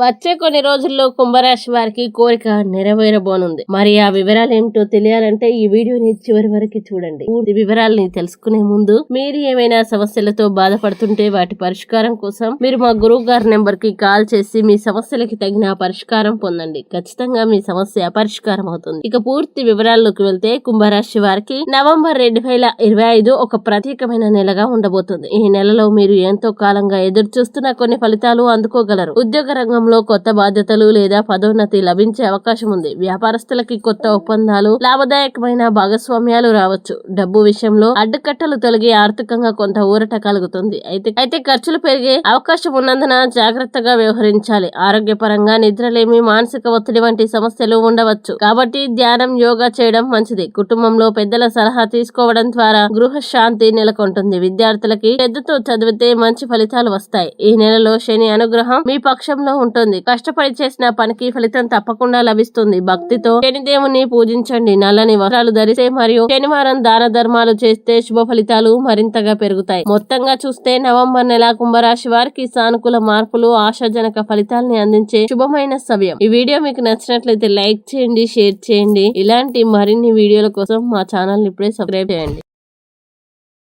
వచ్చే కొన్ని రోజుల్లో కుంభరాశి వారికి కోరిక నెరవేరబోనుంది. మరి ఆ వివరాలు ఏమిటో తెలియాలంటే ఈ వీడియోని చివరి వరకు చూడండి. పూర్తి వివరాలని తెలుసుకునే ముందు మీరు ఏమైనా సమస్యలతో బాధపడుతుంటే వాటి పరిష్కారం కోసం మీరు మా గురువు గారి నెంబర్కి కాల్ చేసి మీ సమస్యలకి తగిన పరిష్కారం పొందండి. ఖచ్చితంగా మీ సమస్య పరిష్కారం అవుతుంది. ఇక పూర్తి వివరాల్లోకి వెళ్తే కుంభరాశి వారికి నవంబర్ రెండు వేల ఇరవై ఐదు ఒక ప్రత్యేకమైన నెలగా ఉండబోతుంది. ఈ నెలలో మీరు ఎంతో కాలంగా ఎదురు చూస్తున్న కొన్ని ఫలితాలు అందుకోగలరు. ఉద్యోగ రంగంలో కొత్త బాధ్యతలు లేదా పదోన్నతి లభించే అవకాశం ఉంది. వ్యాపారస్తులకి కొత్త ఒప్పందాలు లాభదాయకమైన భాగస్వామ్యాలు రావచ్చు. డబ్బు విషయంలో అడ్డుకట్టలు తొలగి ఆర్థికంగా కొంత ఊరట కలుగుతుంది. అయితే అయితే ఖర్చులు పెరిగే అవకాశం ఉన్నందున జాగ్రత్తగా వ్యవహరించాలి. ఆరోగ్యపరంగా నిద్రలేమి మానసిక ఒత్తిడి వంటి సమస్యలు ఉండవచ్చు. కాబట్టి ధ్యానం యోగా చేయడం మంచిది. కుటుంబంలో పెద్దల సలహా తీసుకోవడం ద్వారా గృహ శాంతి నెలకొంటుంది. విద్యార్థులకి పెద్దతో చదివితే మంచి ఫలితాలు వస్తాయి. ఈ నెలలో శని అనుగ్రహం మీ పక్షంలో ఉంటుంది. కష్టపడి చేసిన పనికి ఫలితం తప్పకుండా లభిస్తుంది. భక్తితో శనిదేవుని పూజించండి. నల్లని వస్త్రాలు ధరిస్తే మరియు శనివారం దాన ధర్మాలు చేస్తే శుభ ఫలితాలు మరింతగా పెరుగుతాయి. మొత్తంగా చూస్తే నవంబర్ నెల కుంభరాశి వారికి సానుకూల మార్పులు ఆశాజనక ఫలితాలని అందించే శుభమైన సమయం ఈ వీడియో మీకు నచ్చినట్లయితే లైక్ చేయండి షేర్ చేయండి. ఇలాంటి మరిన్ని వీడియోల కోసం మా ఛానల్ ఇప్పుడే సబ్స్క్రైబ్ చేయండి.